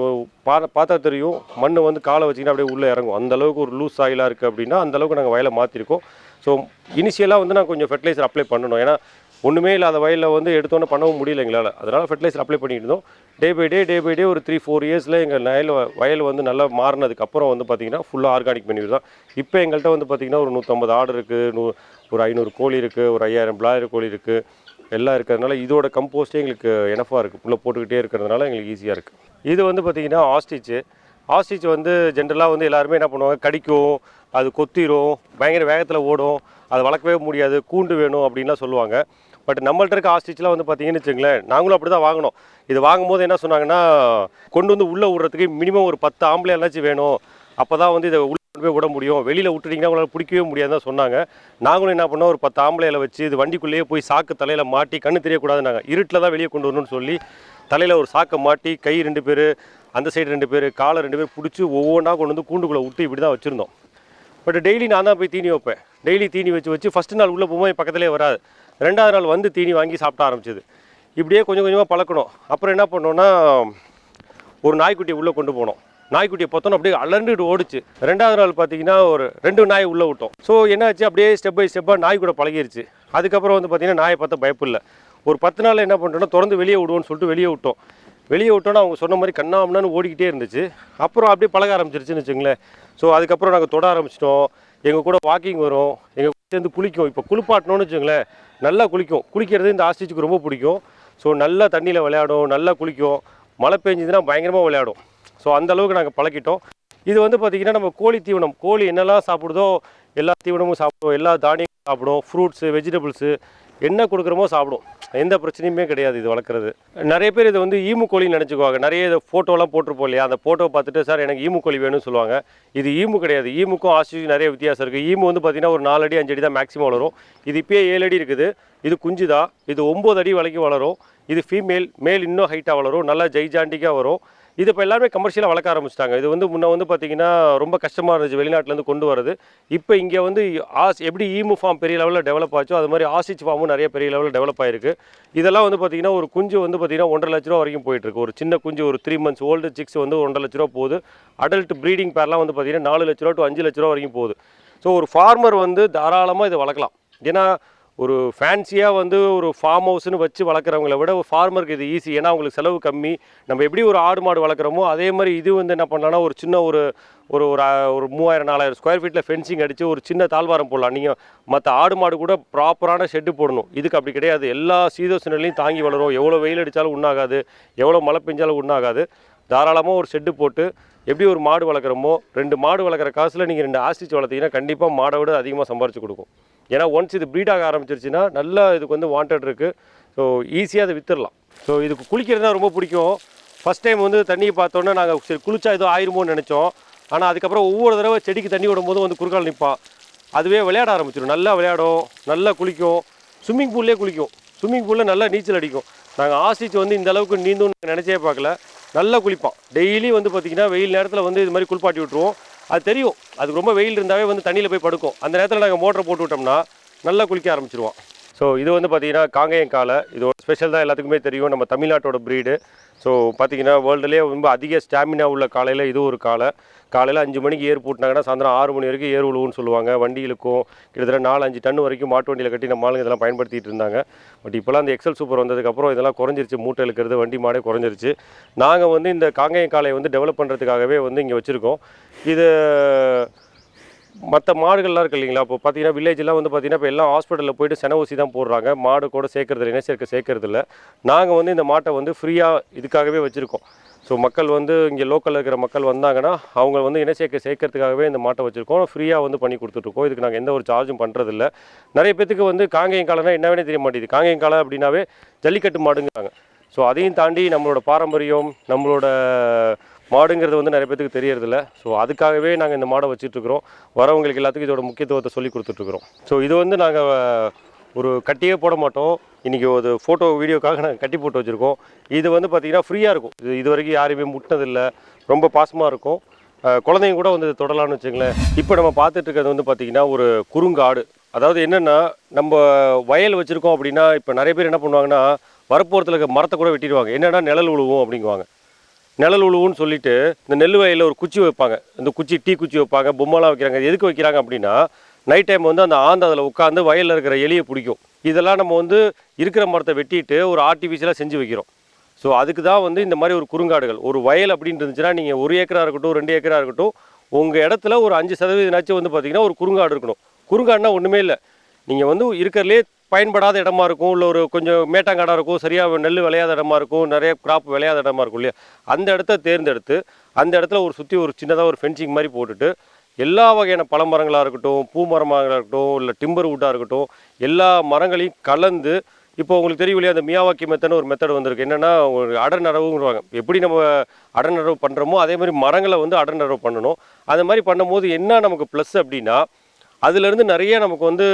பா பார்த்தா தெரியும் மண் வந்து காலை வச்சிங்கன்னா அப்படியே உள்ளே இறங்கும். அந்தளவுக்கு ஒரு லூஸ் சாயிலாக இருக்குது அப்படின்னா அந்த அளவுக்கு நாங்கள் வயலை மாற்றிருக்கோம் ஸோ இனிஷியலாக வந்து நான் கொஞ்சம் ஃபெர்டிலைசர் அப்ளை பண்ணணும். ஏன்னா ஒன்றுமே இல்லாத வயலில் வந்து எடுத்தோன்னே பண்ணவும் முடியல எங்களால். அதனால் ஃபெர்டிலைசர் அப்ளை பண்ணிட்டு இருந்தோம். Day by day day by day ஒரு த்ரீ ஃபோர் இயர்ஸில் எங்கள் நயல் வயல் வந்து நல்லா மாறினதுக்கப்புறம் வந்து பார்த்திங்கன்னா ஃபுல்லாக ஆர்கானிக் பண்ணி தான். இப்போ எங்கள்கிட்ட வந்து பார்த்திங்கன்னா ஒரு நூற்றம்பது ஆடு இருக்குது நூ ஒரு ஐநூறு கோழி இருக்குது ஒரு ஐயாயிரம் பிளாயிரம் கோழி இருக்குது எல்லாம் இருக்கிறதுனால இதோட கம்போஸ்ட்டே எங்களுக்கு எனஃபாக இருக்குது உள்ளே போட்டுக்கிட்டே இருக்கிறதுனால எங்களுக்கு ஈஸியாக இருக்குது இது வந்து பார்த்திங்கன்னா ஆஸ்டிச்சு ஆஸ்டிச் வந்து ஜென்ரலாக வந்து எல்லாருமே என்ன பண்ணுவாங்க? கடிக்கும் அது கொத்திரும் பயங்கர வேகத்தில் ஓடும். அது வளர்க்கவே முடியாது கூண்டு வேணும் அப்படின்லாம் சொல்லுவாங்க. பட் நம்மள்ட்ட இருக்க ஆஸ்டிச்லாம் வந்து பார்த்தீங்கன்னு வச்சுங்களேன் நாங்களும் அப்படி தான் வாங்கினோம். இது வாங்கும்போது என்ன சொன்னாங்கன்னா கொண்டு வந்து உள்ளே விடுறதுக்கு மினிமம் ஒரு பத்து ஆம்பளை என்னாச்சும் வேணும். அப்போ தான் வந்து இதை உள்ளே கொண்டு போய் விட முடியும். வெளியில் விட்டுட்டிங்கன்னா உங்களால் பிடிக்கவே முடியாதுன்னு தான் சொன்னாங்க. நாங்களும் என்ன பண்ணோம் ஒரு பத்து ஆம்பளையில் வச்சு இது வண்டிக்குள்ளேயே போய் சாக்கு தலையில் மாட்டி கண்ணு தெரியக்கூடாதுனாங்க இருட்டில் தான் வெளியே கொண்டு வரணும்னு சொல்லி தலையில் ஒரு சாக்கை மாட்டி கை ரெண்டு பேர் அந்த சைடு ரெண்டு பேர் காலை ரெண்டு பேர் பிடிச்சி ஒவ்வொன்றா கொண்டு வந்து கூண்டுக்குள்ளே விட்டு இப்படி தான் வச்சுருந்தோம். பட் டெய்லி நான் தான் போய் தீனி வைப்பேன். டெய்லி தீனி வச்சு வச்சு ஃபஸ்ட்டு நாள் உள்ளே போகும்போது பக்கத்திலே பக்கத்துலேயே வராது. ரெண்டாவது நாள் வந்து தீனி வாங்கி சாப்பிட ஆரம்பிச்சிது. இப்படியே கொஞ்சம் கொஞ்சமாக பழக்கணும். அப்புறம் என்ன பண்ணோன்னா ஒரு நாய்க்குட்டியை உள்ளே கொண்டு போனோம். நாய்க்குட்டியை பார்த்தோன்னா அப்படியே அலண்டுட்டு ஓடிச்சு. ரெண்டாவது நாள் பார்த்தீங்கன்னா ஒரு ரெண்டு நாய் உள்ளே விட்டோம். ஸோ என்னாச்சு அப்படியே ஸ்டெப் பை ஸ்டெப்பாக நாய் கூட பழகிருச்சு. அதுக்கப்புறம் வந்து பார்த்தீங்கன்னா நாயை பார்த்தா பயப்பில்லை. ஒரு பத்து நாள் என்ன பண்ணுறோன்னா திறந்து வெளியே விடுவோன்னு சொல்லிட்டு வெளியே விட்டோம். வெளியே விட்டோன்னா அவங்க சொன்ன மாதிரி கண்ணாமண்ணான்னு ஓடிக்கிட்டே இருந்துச்சு. அப்புறம் அப்படியே பழக ஆரம்பிச்சிருச்சுன்னு வச்சுங்களேன். ஸோ அதுக்கப்புறம் நாங்கள் தொட ஆரம்பிச்சிட்டோம். எங்கள் கூட வாக்கிங் வரும். எங்கள் கூட சேர்ந்து குளிக்கும். இப்போ குளிப்பாட்டணும்னு வச்சுங்களேன். நல்லா குளிக்கும். குளிக்கிறது இந்த ஆஸ்டிச்சுக்கு ரொம்ப பிடிக்கும். ஸோ நல்லா தண்ணியில் விளையாடும். நல்லா குளிக்கும். மழை பெஞ்சதுன்னா பயங்கரமாக விளையாடும். ஸோ அந்தளவுக்கு நாங்கள் பழக்கிட்டோம் இது வந்து பார்த்திங்கன்னா நம்ம கோழி தீவனம். கோழி என்னெல்லாம் சாப்பிடுதோ எல்லா தீவனமும் சாப்பிடும் எல்லா தானியமும் சாப்பிடும் ஃப்ரூட்ஸு வெஜிடபிள்ஸு என்ன கொடுக்குறோமோ சாப்பிடும். எந்த பிரச்சனையுமே கிடையாது இது வளர்க்குறது. நிறைய பேர் இதை வந்து ஈமு கோழின்னு நினச்சிக்குவாங்க. நிறைய இதை ஃபோட்டோலாம் போட்டிருப்போம் இல்லையா? அந்த ஃபோட்டோ பார்த்துட்டு சார் எனக்கு ஈமு கோழி வேணும்னு சொல்லுவாங்க. இது ஈமு கிடையாது. ஈமுக்கும் ஆஸ்ட்ரிச்சுக்கும் நிறைய வித்தியாசம் இருக்குது ஈமு வந்து பார்த்திங்கன்னா ஒரு நாலு அடி அஞ்சு அடி தான் மேக்ஸிமம் வளரும். இது இப்போயே ஏழு அடி இருக்குது. இது குஞ்சு தான் இது ஒம்பது அடி வரைக்கும் வளரும். இது ஃபீமேல் மேல் இன்னும் ஹைட்டாக வளரும். நல்லா ஜெய்ஜாண்டிக்காக வரும். இது இப்போ எல்லாருமே கமர்ஷியலாக வளர்க்க ஆரம்பிச்சிட்டாங்க. இது வந்து முன்ன வந்து பார்த்தீங்கன்னா ரொம்ப கஷ்டமாக இருந்துச்சு. வெளிநாட்டிலேருந்து கொண்டு வரது இப்போ இங்கே வந்து ஆஸ் எப்படி ஈமு ஃபார்ம் பெரிய லெவலில் டெவலப் ஆச்சோ அது மாதிரி ஆசிச் ஃபார்மும் நிறைய பெரிய லெவலில் டெவலப் ஆயிருக்கு. இதெல்லாம் வந்து பார்த்தீங்கன்னா ஒரு குஞ்சு வந்து பார்த்தீங்கன்னா ஒன்றரை லட்ச ரூபா வரைக்கும் போயிட்டுருக்கு ஒரு சின்ன குஞ்சு ஒரு த்ரீ மந்த்ஸ் ஓல்டு சிக்ஸ் வந்து ஒன்றரை லட்ச ரூபா போகுது. அடல்ட் ப்ரீடிங் பேர்லாம் வந்து பார்த்தீங்கன்னா நாலு லட்ச ரூபா டு அஞ்சு லட்ச ரூபா வரைக்கும் போகுது. ஸோ ஒரு ஃபார்மர் வந்து தாராளமாக இதை வளர்க்கலாம். ஏன்னா ஒரு ஃபேன்சியாக வந்து ஒரு ஃபார்ம் ஹவுஸ்னு வச்சு வளர்க்குறவங்கள விட ஒரு ஃபார்மருக்கு இது ஈஸி ஏன்னா அவங்களுக்கு செலவு கம்மி. நம்ம எப்படி ஒரு ஆடு மாடு வளர்க்குறோமோ அதே மாதிரி இது வந்து என்ன பண்ணலாம்னா ஒரு சின்ன ஒரு ஒரு ஒரு ஒரு மூவாயிரம் நாலாயிரம் ஸ்கொயர் ஃபீட்டில் ஃபென்சிங் அடித்து ஒரு சின்ன தாழ்வாரம் போடலாம். நீங்கள் மற்ற ஆடு மாடு கூட ப்ராப்பரான ஷெட்டு போடணும். இதுக்கு அப்படி கிடையாது. எல்லா சீதோசனிலையும் தாங்கி வளரும். எவ்வளோ வெயில் அடித்தாலும் உண்ணாகாது. எவ்வளோ மழை பெஞ்சாலும் உண்ணாகாது. தாராளமாக ஒரு ஷெட்டு போட்டு எப்படி ஒரு மாடு வளர்க்குறோமோ ரெண்டு மாடு வளர்க்குற காசில் நீங்கள் ரெண்டு ஆஸ்டிச் வளர்த்தீங்கன்னா கண்டிப்பாக மாடை விட அதிகமாக சம்பாரிச்சு கொடுக்கும். ஏன்னா ஒன்ஸ் இது ப்ரீட் ஆக ஆரம்பிச்சிருச்சுன்னா நல்லா இதுக்கு வந்து வாண்டட் இருக்குது ஸோ ஈஸியாக அதை விற்றுடலாம் ஸோ இதுக்கு குளிக்கிறது தான் ரொம்ப பிடிக்கும். ஃபஸ்ட் டைம் வந்து தண்ணியை பார்த்தோன்னே நாங்கள் சரி குளிச்சா ஏதோ ஆயிருமோன்னு நினச்சோம். ஆனால் அதுக்கப்புறம் ஒவ்வொரு தடவை செடிக்கு தண்ணி விடும்போது வந்து குறுக்கால் நிற்பான் அதுவே விளையாட ஆரம்பிச்சிடும் நல்லா விளையாடும் நல்லா குளிக்கும். ஸ்விம்மிங் பூல்லே குளிக்கும். ஸ்விம்மிங் பூலில் நல்லா நீச்சல் அடிக்கும். நாங்கள் ஆசிச்சு வந்து இந்த அளவுக்கு நீந்தும் நினச்சே பார்க்கல. நல்லா குளிப்பான். டெய்லி வந்து பார்த்திங்கன்னா வெயில் நேரத்தில் வந்து இது மாதிரி குளிப்பாட்டி விட்ருவோம் அது தெரியும். அதுக்கு ரொம்ப வெயில் இருந்தாவே வந்து தண்ணியில் போய் படுக்கும். அந்த நேரத்தில் நாங்கள் மோட்டரை போட்டு விட்டோம்னா நல்லா குளிக்க ஆரம்பிச்சிருவோம். ஸோ இது வந்து பார்த்தீங்கன்னா காங்கேயம் காலை. இதோட ஸ்பெஷல் தான் எல்லாத்துக்குமே தெரியும். நம்ம தமிழ்நாட்டோட ப்ரீடு ஸோ பார்த்தீங்கன்னா வேர்ல்டுலேயே ரொம்ப அதிக ஸ்டாமினா உள்ள காலையில் இது ஒரு காலை. காலையில் அஞ்சு மணிக்கு ஏர் பூட்டினாங்கன்னா சாயந்தரம் ஆறு மணி வரைக்கும் ஏர் உழுவுன்னு சொல்லுவாங்க. வண்டிகளுக்கும் கிட்டத்தட்ட நாலு அஞ்சு டன் வரைக்கும் மாட்டு வண்டியில் கட்டி நம்ம ஆளுங்க இதெல்லாம் பயன்படுத்திட்டு இருந்தாங்க. பட் இப்போலாம் அந்த எக்ஸல் சூப்பர் வந்ததுக்கப்புறம் இதெல்லாம் குறைஞ்சிருச்சு. மூட்டை இழுக்கிறது வண்டி மாடே குறைஞ்சிருச்சு. நாங்கள் வந்து இந்த காங்கேயம் காலையை வந்து டெவலப் பண்ணுறதுக்காகவே வந்து இங்கே வச்சுருக்கோம். இது மற்ற மாடுகள்லாம் இருக்கு இல்லைங்களா? இப்போ பார்த்தீங்கன்னா வில்லேஜ்லாம் வந்து பார்த்தீங்கன்னா இப்போ எல்லாம் ஹாஸ்பிட்டலில் போயிட்டு சென ஊசி தான் போடுறாங்க. மாடு கூட சேர்க்கறது இல்லை, இணை சேர்க்க சேர்க்கறது இல்லை நாங்கள் வந்து இந்த மாட்டை வந்து ஃப்ரீயாக இதுக்காகவே வச்சுருக்கோம். ஸோ மக்கள் வந்து இங்கே லோக்கலில் இருக்கிற மக்கள் வந்தாங்கன்னா அவங்க வந்து இனச்சேர்க்கை சேர்க்க சேர்க்கறதுக்காகவே இந்த மாட்டை வச்சுருக்கோம். ஃப்ரீயாக வந்து பண்ணி கொடுத்துட்ருக்கோம் இதுக்கு நாங்கள் எந்த ஒரு சார்ஜும் பண்ணுறதில்ல நிறைய பேத்துக்கு வந்து காங்கேயம் காலம்னா என்னவே தெரிய மாட்டேங்குது. காங்கேயம் காலம் அப்படின்னாவே ஜல்லிக்கட்டு மாடுங்கிறாங்க. ஸோ அதையும் தாண்டி நம்மளோட பாரம்பரியம் நம்மளோட மாடுங்கிறது வந்து நிறைய பேத்துக்கு தெரியறதில்ல. ஸோ அதுக்காகவே நாங்கள் இந்த மாடை வச்சுட்ருக்குறோம். வரவங்களுக்கு எல்லாத்துக்கும் இதோட முக்கியத்துவத்தை சொல்லி கொடுத்துட்ருக்குறோம். ஸோ இது வந்து நாங்கள் ஒரு கட்டியே போட மாட்டோம். இன்றைக்கி ஒரு ஃபோட்டோ வீடியோக்காக நாங்கள் கட்டி போட்டு வச்சுருக்கோம். இது வந்து பார்த்திங்கன்னா ஃப்ரீயாக இருக்கும். இது இது வரைக்கும் யாரையுமே முட்டினதில்லை. ரொம்ப பாசமாக இருக்கும். குழந்தைங்க கூட வந்து தொடலான்னு வச்சுங்களேன் இப்போ நம்ம பார்த்துட்டு இருக்கிறது வந்து பார்த்திங்கன்னா ஒரு குறுங்காடு. அதாவது என்னென்னா நம்ம வயல் வச்சுருக்கோம் அப்படின்னா இப்போ நிறைய பேர் என்ன பண்ணுவாங்கன்னா வரப்போகிறதுல இருக்க மரத்தை கூட வெட்டிடுவாங்க. என்னென்னா நிழல் உழுவும் அப்படிங்குவாங்க. நிழல் உழுவுன்னு சொல்லிட்டு இந்த நெல் வயலில் ஒரு குச்சி வைப்பாங்க. இந்த குச்சி டீ குச்சி வைப்பாங்க பொம்மைலாம் வைக்கிறாங்க. எதுக்கு வைக்கிறாங்க அப்படின்னா நைட் டைம் வந்து அந்த ஆந்த அதில் உட்காந்து வயலில் இருக்கிற எலியை பிடிக்கும். இதெல்லாம் நம்ம வந்து இருக்கிற மரத்தை வெட்டிட்டு ஒரு ஆர்டிஃபிஷியலாக செஞ்சு வைக்கிறோம். ஸோ அதுக்கு தான் வந்து இந்த மாதிரி ஒரு குறுங்காடுகள். ஒரு வயல் அப்படின்னு இருந்துச்சுன்னா நீங்கள் ஒரு ஏக்கராக இருக்கட்டும் ரெண்டு ஏக்கராக இருக்கட்டும் உங்கள் இடத்துல ஒரு அஞ்சு சதவீதம்னாச்சும் வந்து பார்த்தீங்கன்னா ஒரு குறுங்காடு இருக்கணும். குறுங்காடுனா ஒன்றுமே இல்லை. நீங்கள் வந்து இருக்கிறதுலே பயன்படாத இடமா இருக்கும் இல்லை ஒரு கொஞ்சம் மேட்டாங்காடாக இருக்கும் சரியாக நெல் விளையாத இடமா இருக்கும் நிறைய கிராப் விளையாத இடமா இருக்கும் இல்லையா? அந்த இடத்த தேர்ந்தெடுத்து அந்த இடத்துல ஒரு சுற்றி ஒரு சின்னதாக ஒரு ஃபென்சிங் மாதிரி போட்டுட்டு எல்லா வகையான பழமரங்களாக இருக்கட்டும் பூ மரமாக இருக்கட்டும் இல்லை டிம்பர் வுட்டாக இருக்கட்டும் எல்லா மரங்களையும் கலந்து இப்போ உங்களுக்கு தெரியும் இல்லையா அந்த மியாவாக்கி மெத்தட்னு ஒரு மெத்தட் வந்திருக்கு. என்னென்னா ஒரு அடர் எப்படி நம்ம அடநரவு பண்ணுறோமோ அதே மாதிரி மரங்களை வந்து அடர் நடவு பண்ணணும். அந்த மாதிரி பண்ணும்போது என்ன நமக்கு ப்ளஸ் அப்படின்னா அதுலேருந்து நிறைய நமக்கு வந்து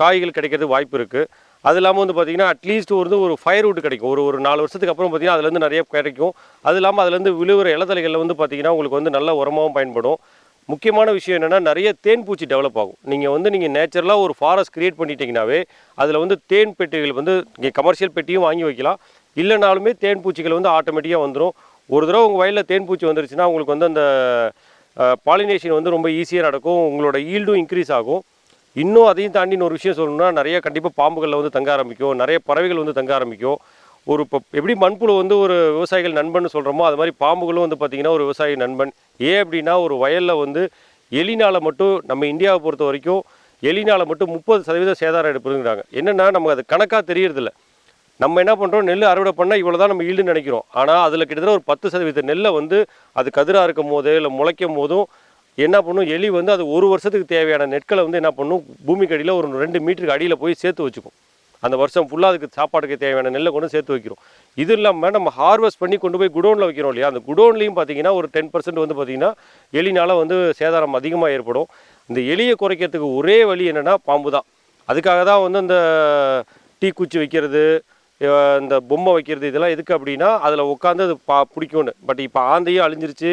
காய்கள் கிடைக்கிறது வாய்ப்பு இருக்குது அது இல்லாமல் வந்து பார்த்திங்கன்னா அட்லீஸ்ட் ஒரு ஒரு ஃபயர் வுட் கிடைக்கும். ஒரு ஒரு நாலு வருஷத்துக்கு அப்புறம் பார்த்திங்கன்னா அதுலேருந்து நிறைய கிடைக்கும். அது இல்லாமல் அதுலேருந்து விழுவுற இலத்தலைகளில் வந்து பார்த்திங்கன்னா உங்களுக்கு வந்து நல்ல உரமாகவும் பயன்படும். முக்கியமான விஷயம் என்னென்னா நிறைய தேன் பூச்சி டெவலப் ஆகும். நீங்கள் வந்து நீங்கள் நேச்சுரலாக ஒரு ஃபாரஸ்ட் க்ரியேட் பண்ணிட்டீங்கனாவே அதில் வந்து தேன் பெட்டிகள் வந்து இங்கே கமர்ஷியல் பெட்டியும் வாங்கி வைக்கலாம். இல்லைனாலுமே தேன் பூச்சிகள் வந்து ஆட்டோமேட்டிக்காக வந்துடும் ஒரு தடவை உங்கள் வயலில் தேன் பூச்சி வந்துருச்சுன்னா உங்களுக்கு வந்து அந்த பாலினேஷன் வந்து ரொம்ப ஈஸியாக நடக்கும். உங்களோட ஈல்டும் இன்க்ரீஸ் ஆகும். இன்னும் அதையும் தாண்டி இன்னொரு விஷயம் சொல்லணும்னா நிறைய கண்டிப்பாக பாம்புகளில் வந்து தங்க ஆரம்பிக்கும். நிறைய பறவைகள் வந்து தங்க ஆரம்பிக்கும். ஒரு இப்போ எப்படி மண்புழு வந்து ஒரு விவசாயிகள் நண்பன் சொல்கிறோமோ அது மாதிரி பாம்புகளும் வந்து பார்த்திங்கன்னா ஒரு விவசாயி நண்பன். ஏன் அப்படின்னா ஒரு வயலில் வந்து எலினால் மட்டும் நம்ம இந்தியாவை பொறுத்த வரைக்கும் எலினால் மட்டும் முப்பது சதவீதம் சேதாரம் எடுப்புங்கிறாங்க என்னென்னா நமக்கு அது கணக்காக தெரியறதில்ல. நம்ம என்ன பண்ணுறோம் நெல் அறுவடை பண்ணால் இவ்வளோ தான் நம்ம ஈல்டுன்னு நினைக்கிறோம். ஆனால் அதில் கிட்டத்தட்ட ஒரு பத்து சதவீத நெல்லை வந்து அது கதிராக இருக்கும் போது இல்லை முளைக்கும் போதும் என்ன பண்ணும்? எலி வந்து அது ஒரு வருஷத்துக்கு தேவையான நெற்களை வந்து என்ன பண்ணும்? பூமிக்கு அடியில் ஒரு ரெண்டு மீட்டருக்கு அடியில் போய் சேர்த்து வச்சுக்கும். அந்த வருஷம் ஃபுல்லாக அதுக்கு சாப்பாட்டுக்கு தேவையான நெல்லை கொண்டு சேர்த்து வைக்கிறோம். இது இல்லாமல் நம்ம ஹார்வெஸ்ட் பண்ணி கொண்டு போய் குடோனில் வைக்கிறோம் இல்லையா? அந்த குடோன்லேயும் பார்த்தீங்கன்னா ஒரு டென் பர்சன்ட் வந்து பார்த்தீங்கன்னா எலினால் வந்து சேதாரம் அதிகமாக ஏற்படும். இந்த எலியை குறைக்கிறதுக்கு ஒரே வழி என்னென்னா பாம்பு தான் அதுக்காக தான் வந்து அந்த டீ குச்சி வைக்கிறது இந்த பொம்மை வைக்கிறது இதெல்லாம் எதுக்கு அப்படின்னா அதில் உட்காந்து அது பா பிடிக்கும்னு. பட் இப்போ ஆந்தையும் அழிஞ்சிருச்சு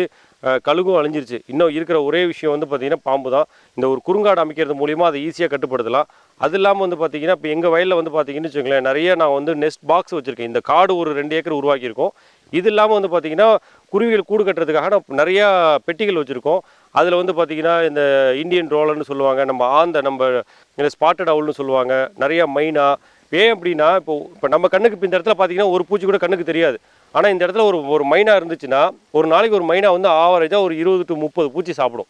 கழுகும் அழிஞ்சிருச்சு. இன்னும் இருக்கிற ஒரே விஷயம் வந்து பார்த்திங்கன்னா பாம்பு தான். இந்த ஒரு குறுங்காடு அமைக்கிறது மூலிமா அதை ஈஸியாக கட்டுப்படுத்தலாம். அது இல்லாமல் வந்து பார்த்திங்கன்னா இப்போ எங்கள் வயலில் வந்து பார்த்திங்கன்னு வச்சுக்கோங்களேன் நிறைய நான் வந்து நெஸ்ட் பாக்ஸ் வச்சுருக்கேன். இந்த காடு ஒரு ரெண்டு ஏக்கர் உருவாக்கியிருக்கோம். இது இல்லாமல் வந்து பார்த்திங்கன்னா குருவிகள் கூடு கட்டுறதுக்காக நான் நிறையா பெட்டிகள் வச்சுருக்கோம். அதில் வந்து பார்த்திங்கன்னா இந்த இந்தியன் ரோலர்னு சொல்லுவாங்க நம்ம ஆந்த நம்ம இந்த ஸ்பாட்டட் அவுல்னு சொல்லுவாங்க நிறையா மைனா ஏன் அப்படின்னா இப்போ இப்போ நம்ம கண்ணுக்கு இப்போ இந்த இடத்துல பார்த்தீங்கன்னா ஒரு பூச்சி கூட கண்ணுக்கு தெரியாது. ஆனால் இந்த இடத்துல ஒரு ஒரு மைனா இருந்துச்சுன்னா ஒரு நாளைக்கு ஒரு மைனா வந்து ஆவரேஜாக ஒரு இருபது டு முப்பது பூச்சி சாப்பிடும்.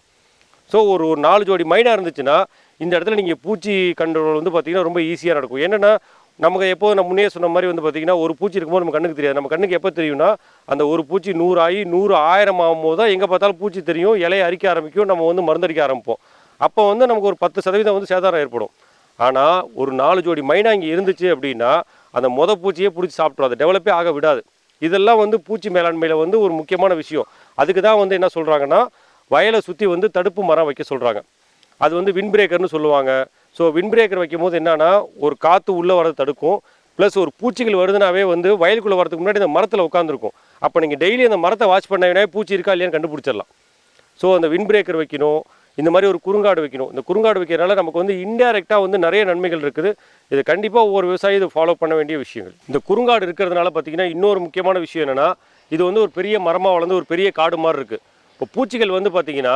ஸோ ஒரு ஒரு நாலு ஜோடி மைனா இருந்துச்சுன்னா இந்த இடத்துல நீங்கள் பூச்சி கண்ட்ரோல் வந்து பார்த்திங்கன்னா ரொம்ப ஈஸியாக நடக்கும். என்னென்னா நமக்கு எப்போது நம்ம முன்னே சொன்ன மாதிரி வந்து பார்த்தீங்கன்னா ஒரு பூச்சி இருக்கும்போது நம்ம கண்ணுக்கு தெரியாது. நம்ம கண்ணுக்கு எப்போ தெரியும்னா அந்த ஒரு பூச்சி நூறு ஆகி நூறு ஆயிரம் ஆகும்போது தான் எங்கே பார்த்தாலும் பூச்சி தெரியும் இலையை அரிக்க ஆரம்பிக்கும் நம்ம வந்து மருந்தடிக்க ஆரம்பிப்போம். அப்போ வந்து நமக்கு ஒரு பத்து சதவீதம் வந்து சேதாரம் ஏற்படும். ஆனால் ஒரு நாலு ஜோடி மைனா இங்கே இருந்துச்சு அப்படின்னா அந்த மொத பூச்சியே பிடிச்சி சாப்பிட்ரும் அதை டெவலப்பே ஆக விடாது. இதெல்லாம் வந்து பூச்சி மேலாண்மையில் வந்து ஒரு முக்கியமான விஷயம். அதுக்கு தான் வந்து என்ன சொல்கிறாங்கன்னா வயலை சுற்றி வந்து தடுப்பு மரம் வைக்க சொல்கிறாங்க அது வந்து வின் பிரேக்கர்னு சொல்லுவாங்க. ஸோ வின் பிரேக்கர் வைக்கும் போது என்னென்னா ஒரு காற்று உள்ளே வரது தடுக்கும். ப்ளஸ் ஒரு பூச்சிகள் வருதுனாவே வந்து வயலுக்குள்ளே வரதுக்கு முன்னாடி இந்த மரத்தில் உட்காந்துருக்கும் அப்போ நீங்கள் டெய்லி அந்த மரத்தை வாட்ச் பண்ணவே பூச்சி இருக்கா இல்லையான்னு கண்டுபிடிச்சிடலாம். ஸோ அந்த வின் பிரேக்கர் வைக்கணும். இந்த மாதிரி ஒரு குறுங்காடு வைக்கணும். இந்த குறுங்காடு வைக்கிறனால நமக்கு வந்து இன்டெரக்டாக வந்து நிறைய நன்மைகள் இருக்குது. இது கண்டிப்பாக ஒவ்வொரு விவசாயி இது ஃபாலோ பண்ண வேண்டிய விஷயங்கள். இந்த குறுங்காடு இருக்கிறதுனால பார்த்தீங்கன்னா இன்னொரு முக்கியமான விஷயம் என்னென்னா இது வந்து ஒரு பெரிய மரமாக வளர்ந்து ஒரு பெரிய காடு மாதிரி இருக்குது இப்போ பூச்சிகள் வந்து பார்த்திங்கன்னா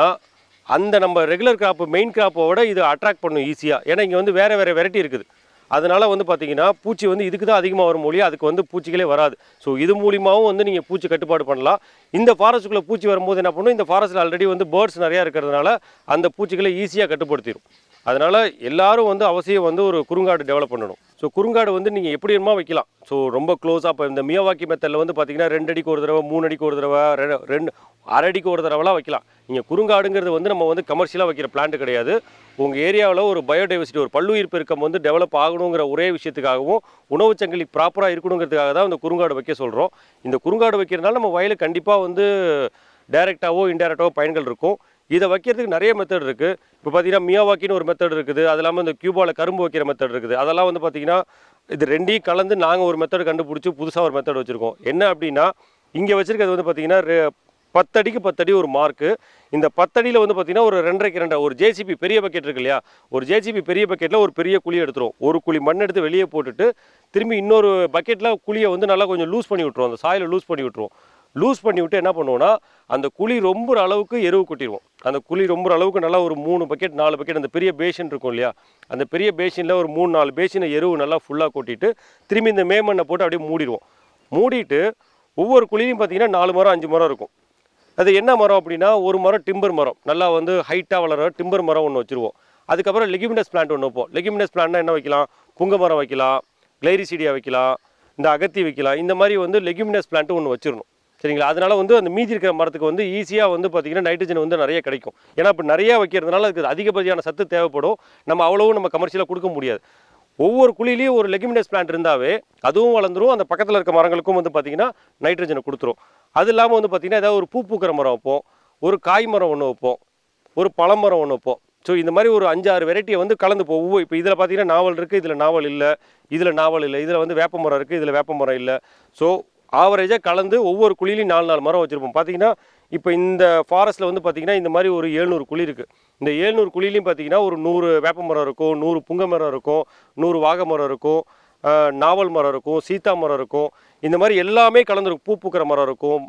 அந்த நம்ம ரெகுலர் கிராப்பு மெயின் கிராப்போட விட இது அட்ராக்ட் பண்ணும் ஈஸியாக ஏன்னா இங்கே வந்து வேறு வேறு வெரைட்டி இருக்குது. அதனால வந்து பார்த்தீங்கன்னா பூச்சி வந்து இதுக்கு தான் அதிகமாக வரும் மொழி அதுக்கு வந்து பூச்சிகளே வராது. ஸோ இது மூலியமாகவும் வந்து நீங்கள் பூச்சி கட்டுப்பாடு பண்ணலாம். இந்த ஃபாரஸ்ட்டுக்குள்ளே பூச்சி வரும்போது என்ன பண்ணும்? இந்த ஃபாரஸ்ட்டில் ஆல்ரெடி வந்து பேர்ட்ஸ் நிறையா இருக்கிறதுனால அந்த பூச்சிகளை ஈஸியாக கட்டுப்படுத்திடும் அதனால் எல்லாரும் வந்து அவசியம் வந்து ஒரு குறுங்காடு டெவலப் பண்ணணும். ஸோ குறுங்காடு வந்து நீங்கள் எப்படி வேணுமா வைக்கலாம். ஸோ ரொம்ப க்ளோஸாக இப்போ இந்த மியவாக்கி மெத்தடில் வந்து பார்த்தீங்கன்னா ரெண்டு அடிக்கு ஒரு தடவை மூணு அடிக்கு ஒரு தடவை ரெண்டு ரெண்டு அரை அடிக்கு ஒரு தடவைலாம் வைக்கலாம். நீங்கள் குறுங்காடுங்கிறது வந்து நம்ம வந்து கமர்ஷியலாக வைக்கிற பிளான்ட் கிடையாது. உங்கள் ஏரியாவில் ஒரு பயோடைவர்சிட்டி ஒரு பல்லுயிர் பெருக்கம் வந்து டெவலப் ஆகணுங்கிற ஒரே விஷயத்துக்காகவும் உணவுச் சங்கிலி ப்ராப்பராக இருக்கணுங்கிறதுக்காக தான் இந்த குறுங்காடு வைக்க சொல்கிறோம் இந்த குறுங்காடு வைக்கிறதுனால நம்ம வயலுக்கு கண்டிப்பாக வந்து டைரெக்டாகவோ இன்டைரக்டாகவோ பயன்கள் இருக்கும். இதை வைக்கிறதுக்கு நிறைய மெத்தட் இருக்குது இப்போ பார்த்தீங்கன்னா மியாவாக்கின்னு ஒரு மெத்தட் இருக்குது. அது இல்லாமல் இந்த கியூபாவில் கரும்பு வைக்கிற மெத்தட் இருக்குது. அதெல்லாம் வந்து பார்த்தீங்கன்னா இது ரெண்டையும் கலந்து நாங்கள் ஒரு மெத்தட் கண்டுபிடிச்சி புதுசாக ஒரு மெத்தட் வச்சுருக்கோம். என்ன அப்படின்னா இங்கே வச்சுருக்கிறது வந்து பார்த்தீங்கன்னா பத்தடிக்கு பத்தடி ஒரு மார்க்கு இந்த பத்தடியில் வந்து பார்த்தீங்கன்னா ஒரு ரெண்டரைக்கு ரெண்டரை ஒரு ஜேசிபி பெரிய பக்கெட் இருக்கு இல்லையா? ஒரு ஜேசிபி பெரிய பக்கெட்டில் ஒரு பெரிய குழி எடுத்துரும் ஒரு குழி மண் எடுத்து வெளியே போட்டுட்டு திரும்பி இன்னொரு பக்கெட்டில் குழியை வந்து நல்லா கொஞ்சம் லூஸ் பண்ணி விட்ருவோம் அந்த சாயில் லூஸ் பண்ணி விட்ருவோம் லூஸ் பண்ணி விட்டு என்ன பண்ணுவோம்னா அந்த குழி ரொம்ப அளவுக்கு எருவு கொட்டிடுவோம் அந்த குழி ரொம்ப அளவுக்கு நல்லா ஒரு மூணு பக்கெட் நாலு பக்கெட் அந்த பெரிய பேஷன் இருக்கும் இல்லையா? அந்த பெரிய பேஷனில் ஒரு மூணு நாலு பேஷனை எருவு நல்லா ஃபுல்லாக கொட்டிட்டு திரும்பி இந்த மேமண்ணை போட்டு அப்படியே மூடிடுவோம். மூடிட்டு ஒவ்வொரு குழியும் பார்த்தீங்கன்னா நாலு மரம் அஞ்சு மரம் இருக்கும். அது என்ன மரம் அப்படின்னா ஒரு மரம் டிம்பர் மரம். நல்லா வந்து ஹைட்டாக வளர டிம்பர் மரம் ஒன்று வச்சுருவோம். அதுக்கப்புறம் லெகிமினஸ் பிளான்ட் ஒன்று வைப்போம். லெகிமினஸ் பிளான்ட்னா என்ன வைக்கலாம்? புங்க மரம் வைக்கலாம் கிளைரிசீடியா வைக்கலாம் இந்த அகத்தி வைக்கலாம். இந்த மாதிரி வந்து லெகிமினஸ் பிளான்ட்டு ஒன்று வச்சிடணும். சரிங்களா? அதனால வந்து அந்த மீதி இருக்கிற மரத்துக்கு வந்து ஈஸியாக வந்து பார்த்திங்கன்னா நைட்ரஜன் வந்து நிறைய கிடைக்கும். ஏன்னா இப்போ நிறைய வைக்கிறதுனால அதுக்கு அதிகப்படியான சத்து தேவைப்படும். நம்ம அவ்வளவும் நம்ம கமர்ஷியலாக கொடுக்க முடியாது. ஒவ்வொரு குழிலையும் ஒரு லெகிமினஸ் பிளான்ட் இருந்தாவே அதுவும் வளர்ந்துரும். அந்த பக்கத்தில் இருக்க மரங்களுக்கும் வந்து பார்த்திங்கன்னா நைட்ரஜனை கொடுத்துரும். அது இல்லாமல் வந்து பார்த்திங்கன்னா ஏதாவது ஒரு பூ பூக்கிற மரம் வைப்போம். ஒரு காய் மரம் ஒன்று வைப்போம். ஒரு பழமரம் ஒன்று வைப்போம். ஸோ இந்த மாதிரி ஒரு அஞ்சாறு வெரைட்டியை வந்து கலந்து போகும் ஒவ்வொரு இப்போ இதில் பார்த்தீங்கன்னா நாவல் இருக்குது இதில் நாவல் இல்லை இதில் நாவல் இல்லை இதில் வந்து வேப்பமரம் இருக்குது இதில் வேப்பமரம் இல்லை. ஸோ ஆவரேஜாக கலந்து ஒவ்வொரு குழிலையும் நாலு நாலு மரம் வச்சுருப்போம். பார்த்தீங்கன்னா இப்போ இந்த ஃபாரஸ்ட்டில் வந்து பார்த்தீங்கன்னா இந்த மாதிரி ஒரு ஏழ்நூறு குழி இருக்குது இந்த ஏழ்நூறு குழிலையும் பார்த்தீங்கன்னா ஒரு நூறு வேப்ப மரம் இருக்கும் நூறு புங்க மரம் இருக்கும் நூறு வாகை மரம் இருக்கும் நாவல் மரம் இருக்கும் சீதா மரம் இருக்கும். இந்த மாதிரி எல்லாமே கலந்துருக்கும். பூ பூக்கிற மரம் இருக்கும்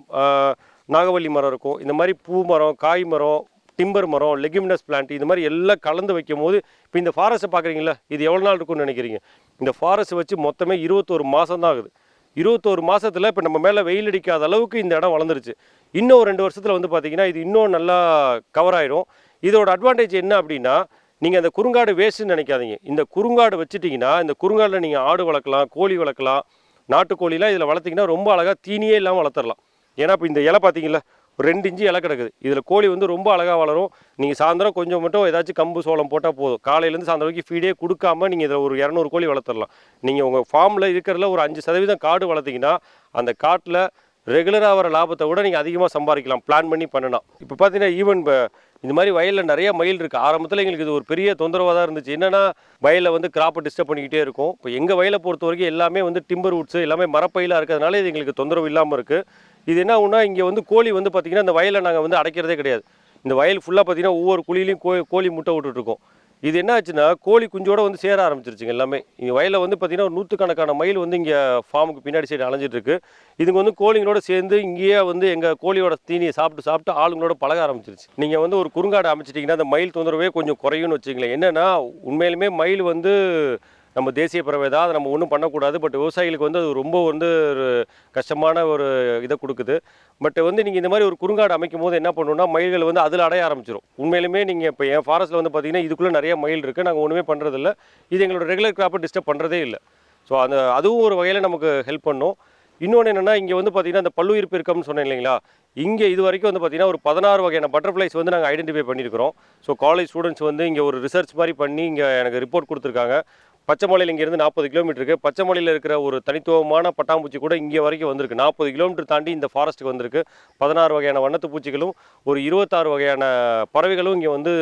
நாகவல்லி மரம் இருக்கும். இந்த மாதிரி பூ மரம் காய் மரம் டிம்பர் மரம் லெகிமினஸ் பிளான்ட் இந்த மாதிரி எல்லாம் கலந்து வைக்கும் போது இப்போ இந்த ஃபாரஸ்ட்டை பார்க்குறீங்களா இது எவ்வளோ நாள் இருக்கும்னு நினைக்கிறீங்க? இந்த ஃபாரஸ்ட் வச்சு மொத்தமே இருபத்தோரு மாதம் தான் ஆகுது. இருபத்தோரு மாதத்தில் இப்போ நம்ம மேலே வெயில் அடிக்காத அளவுக்கு இந்த இடம் வளர்ந்துருச்சு. இன்னும் ஒரு ரெண்டு வருஷத்தில் வந்து பார்த்தீங்கன்னா இது இன்னும் நல்லா கவர் ஆகிடும் இதோட அட்வான்டேஜ் என்ன அப்படின்னா நீங்கள் அந்த குறுங்காடு வேஸ்ட்டுன்னு நினைக்காதீங்க. இந்த குறுங்காடு வச்சுட்டிங்கன்னா இந்த குறுங்காடில் நீங்கள் ஆடு வளர்க்கலாம் கோழி வளர்க்கலாம் நாட்டுக்கோழிலாம் இதில் வளர்த்திங்கன்னா ரொம்ப அழகாக தீனியே இல்லாமல் வளர்த்துடலாம் ஏன்னா இப்போ இந்த இலை பார்த்தீங்களா ஒரு ரெண்டு இன்ச்சு இலை கிடக்குது. இதில் கோழி வந்து ரொம்ப அழகாக வளரும். நீங்கள் சாயந்தரம் கொஞ்சம் மட்டும் ஏதாச்சும் கம்பு சோளம் போட்டால் போதும். காலையிலேருந்து சாயந்தரம் வரைக்கும் ஃபீடே கொடுக்காம நீங்கள் இதில் ஒரு இரநூறு கோழி வளர்த்துடலாம். நீங்கள் உங்கள் ஃபார்மில் இருக்கிறதுல ஒரு அஞ்சு சதவீதம் காடு வளர்த்தீங்கன்னா அந்த காட்டில் ரெகுலராக வர லாபத்தை விட நீங்கள் அதிகமாக சம்பாதிக்கலாம். பிளான் பண்ணி பண்ணலாம் இப்போ பார்த்தீங்கன்னா ஈவன் இந்த மாதிரி வயலில் நிறைய மயில் இருக்குது ஆரம்பத்தில் எங்களுக்கு இது ஒரு பெரிய தொந்தரவாக தான் இருந்துச்சு. என்னென்னா வயலில் வந்து கிராப்பை டிஸ்டர்ப் பண்ணிக்கிட்டே இருக்கும். இப்போ எங்கள் வயலை பொறுத்த வரைக்கும் எல்லாமே வந்து டிம்பர் வுட்ஸ் எல்லாமே மரப்பயிலாக இருக்கிறதுனால இது எங்களுக்கு தொந்தரவு இல்லாமல் இருக்குது இது என்ன ஒன்றா இங்கே வந்து கோழி வந்து பார்த்திங்கன்னா இந்த வயலை நாங்கள் வந்து அடைக்கிறதே கிடையாது. இந்த வயல் ஃபுல்லாக பார்த்தீங்கன்னா ஒவ்வொரு குழியிலையும் கோ கோழி முட்டை விட்டுட்ருக்கோம். இது என்ன ஆச்சுன்னா கோழி குஞ்சோடு வந்து சேர ஆரம்பிச்சிருச்சுங்க எல்லாமே. இங்கே வயலில் வந்து பார்த்திங்கன்னா ஒரு நூற்றுக்கணக்கான மயில் வந்து இங்கே ஃபார்முக்கு பின்னாடி சைடு அலைஞ்சிட்ருக்கு. இதுங்க வந்து கோழிங்களோட சேர்ந்து இங்கேயே வந்து எங்கள் கோழியோட தீனியை சாப்பிட்டு சாப்பிட்டு ஆளுங்களோட பழக ஆரம்பிச்சிருச்சு. நீங்கள் வந்து ஒரு குறுங்காடு அமைச்சிட்டிங்கன்னா அந்த மயில் தொந்தரவே கொஞ்சம் குறையும்னு வச்சுங்களேன் என்னன்னா உண்மையிலுமே மயில் வந்து நம்ம தேசிய பறவை தான் அதை நம்ம ஒன்றும் பண்ணக்கூடாது. பட் விவசாயிகளுக்கு வந்து அது ரொம்ப வந்து ஒரு கஷ்டமான ஒரு இதை கொடுக்குது. பட் வந்து நீங்கள் இந்த மாதிரி ஒரு குறுங்காடு அமைக்கும் போது என்ன பண்ணணும்னா மயில்கள் வந்து அதில் அடைய ஆரம்பிச்சிடும் உண்மையிலுமே நீங்கள் இப்போ என் ஃபாரஸ்ட்டில் வந்து பார்த்தீங்கன்னா இதுக்குள்ளே நிறைய மயில் இருக்குது நாங்கள் ஒன்றுமே பண்ணுறதில்ல இது எங்களோட ரெகுலர் கிராப்பை டிஸ்டர்ப் பண்ணுறதே இல்லை. ஸோ அந்த அதுவும் ஒரு வகையில் நமக்கு ஹெல்ப் பண்ணும். இன்னொன்று என்னென்னா இங்கே வந்து பார்த்தீங்கன்னா அந்த பல்லுயிர் பெருக்கம்னு சொன்னேன் இல்லைங்களா? இங்கே இது வரைக்கும் வந்து பார்த்தீங்கன்னா ஒரு பதினாறு வகையான பட்டர்ஃப்ளைஸ் வந்து நாங்கள் ஐடென்டிஃபை பண்ணியிருக்கிறோம். ஸோ காலேஜ் ஸ்டூடெண்ட்ஸ் வந்து இங்கே ஒரு ரிசர்ச் மாதிரி பண்ணி இங்கே எனக்கு ரிப்போர்ட் கொடுத்துருக்காங்க. பச்சைமலையில் இங்கேருந்து நாற்பது கிலோமீட்டருக்கு பச்சைமலையில் இருக்கிற ஒரு தனித்துவமான பட்டாம்பூச்சி கூட இங்கே வரைக்கும் வந்திருக்கு. நாற்பது கிலோமீட்டர் தாண்டி இந்த ஃபாரஸ்ட்டுக்கு வந்திருக்கு. பதினாறு வகையான வண்ணத்து பூச்சிகளும் ஒரு இருபத்தாறு வகையான பறவைகளும் இங்கே வந்து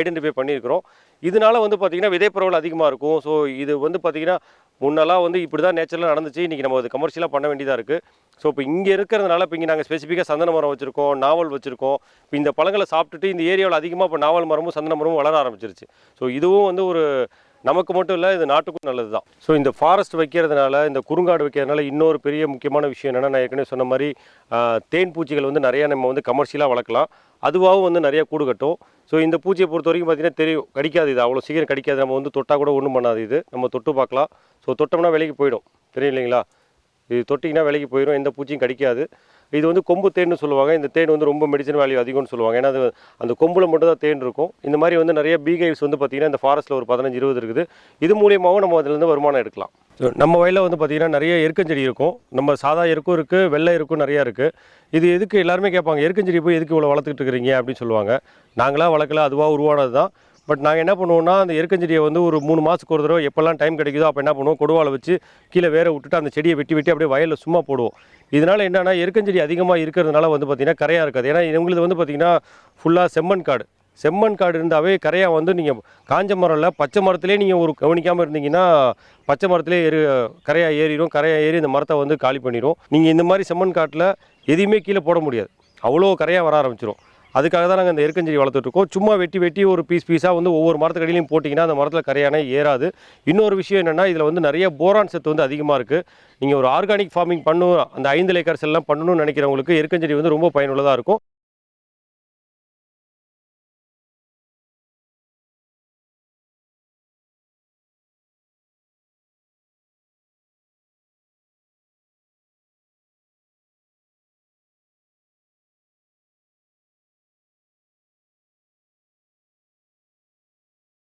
ஐடென்டிஃபை பண்ணியிருக்கிறோம். இதனால வந்து பார்த்திங்கன்னா விதை அதிகமாக இருக்கும். ஸோ இது வந்து பார்த்திங்கன்னா முன்னெல்லாம் வந்து இப்படி தான் நேச்சுரலாக நடந்துச்சு. இன்றைக்கி நம்ம அது கமர்ஷியலாக பண்ண வேண்டியதாக இருக்குது ஸோ இப்போ இங்கே இருக்கிறதுனால இப்போ இங்கே நாங்கள் ஸ்பெசிஃபிக்காக சந்தன மரம் வச்சுருக்கோம் நாவல் வச்சுருக்கோம். இப்போ இந்த பழங்களை சாப்பிட்டுட்டு இந்த ஏரியாவில் அதிகமாக இப்போ நாவல் மரமும் சந்தன மரமும் வளர ஆரம்பிச்சிருச்சு. ஸோ இதுவும் வந்து ஒரு நமக்கு மட்டும் இல்லை இது நாட்டுக்கும் நல்லது தான் ஸோ இந்த ஃபாரஸ்ட் வைக்கிறதுனால இந்த குறுங்காடு வைக்கிறதுனால இன்னொரு பெரிய முக்கியமான விஷயம் என்னென்னா நான் ஏற்கனவே சொன்ன மாதிரி தேன் பூச்சிகள் வந்து நிறையா நம்ம வந்து கமர்ஷியலாக வளர்க்கலாம். அதுவாகவும் வந்து நிறையா கூடு கட்டும். ஸோ இந்த பூச்சியை பொறுத்த வரைக்கும் பார்த்தீங்கன்னா தெரியும் கடிக்காது இது. அவ்வளோ சீக்கிரம் கடிக்காது. நம்ம வந்து தொட்டால் கூட ஒன்றும் பண்ணாது இது. நம்ம தொட்டு பார்க்கலாம். ஸோ தொட்டோம்னா விலைக்கு போயிடும். தெரியும் இல்லைங்களா? இது தொட்டிங்கன்னா விலைக்கு போயிடும் எந்த பூச்சியும் கடிக்காது. இது வந்து கொம்பு தேன்னு சொல்லுவாங்க. இந்த தேன் வந்து ரொம்ப மெடிசன் வேல்யூ அதிகம்னு சொல்லுவாங்க. ஏன்னா அது அந்த கொம்பில் மட்டும் தான் தேன் இருக்கும். இந்த மாதிரி வந்து நிறைய பீகைவ்ஸ் வந்து பார்த்திங்கன்னா இந்த ஃபாரஸ்ட்டில் ஒரு பதினஞ்சு இருபது இருக்குது. இது மூலியமாகவும் நம்ம அதிலேருந்து வருமானம் எடுக்கலாம். ஸோ நம்ம வயலில் வந்து பார்த்திங்கன்னா நிறைய எருக்கஞ்செடி இருக்கும். நம்ம சாதா எருக்கும் இருக்குது வெள்ளை எருக்கும் நிறையா இருக்குது இது எதுக்கு எல்லாருமே கேட்பாங்க எருக்கஞ்செடி போய் எதுக்கு இவ்வளோ வளர்த்துக்கிட்டு இருக்கிறீங்க? அப்படின்னு சொல்லுவாங்க. நாங்களாம் வளர்க்கல அதுவாக உருவானது தான் பட் நாங்கள் என்ன பண்ணுவோம்னா அந்த எருக்கஞ்செடியை வந்து ஒரு மூணு மாதத்துக்கு ஒரு தடவை எப்போல்லாம் டைம் கிடைக்குதோ அப்போ என்ன பண்ணுவோம்? கொடுவாலை வச்சு கீழே வேற விட்டுட்டு அந்த செடியை வெட்டி வெட்டி அப்படியே வயலில் சும்மா போடுவோம். இதனால் என்னென்னா எருக்கஞ்செடி அதிகமாக இருக்கிறதுனால வந்து பார்த்திங்கன்னா கரையாக இருக்காது. ஏன்னா இவங்களுக்கு வந்து பார்த்திங்கன்னா ஃபுல்லாக செம்மண் காடு. செம்மண் காடு இருந்தாவே கரையாக வந்து நீங்கள் காஞ்ச மரம் இல்லை பச்சை மரத்துலேயே நீங்கள் ஒரு கவனிக்காமல் இருந்தீங்கன்னா பச்சை மரத்துலேயே ஏறி கரையாக ஏறிடும் கரையாக ஏறி இந்த மரத்தை வந்து காலி பண்ணிடும் நீங்கள் இந்த மாதிரி செம்மண் காட்டில் எதையுமே கீழே போட முடியாது. அவ்வளோ கரையாக வர ஆரம்பிச்சிடும் அதுக்காக தான் நாங்கள் இந்த எருக்கஞ்செடி வளர்த்துட்ருக்கோம். சும்மா வெட்டி வெட்டி ஒரு பீஸ் பீஸாக வந்து ஒவ்வொரு மரத்துக்கு அடியிலையும் போட்டிங்கன்னா அந்த மரத்தில் கரையான ஏறாது. இன்னொரு விஷயம் என்னென்னா இதில் வந்து நிறைய போரான் சத்து வந்து அதிகமாக இருக்குது நீங்கள் ஒரு ஆர்கானிக் ஃபார்மிங் பண்ணணும் அந்த ஐந்து லேக்கர்ஸ் எல்லாம் பண்ணணும்னு நினைக்கிறவங்களுக்கு எருக்கஞ்செடி வந்து ரொம்ப பயனுள்ளதாக இருக்கும்.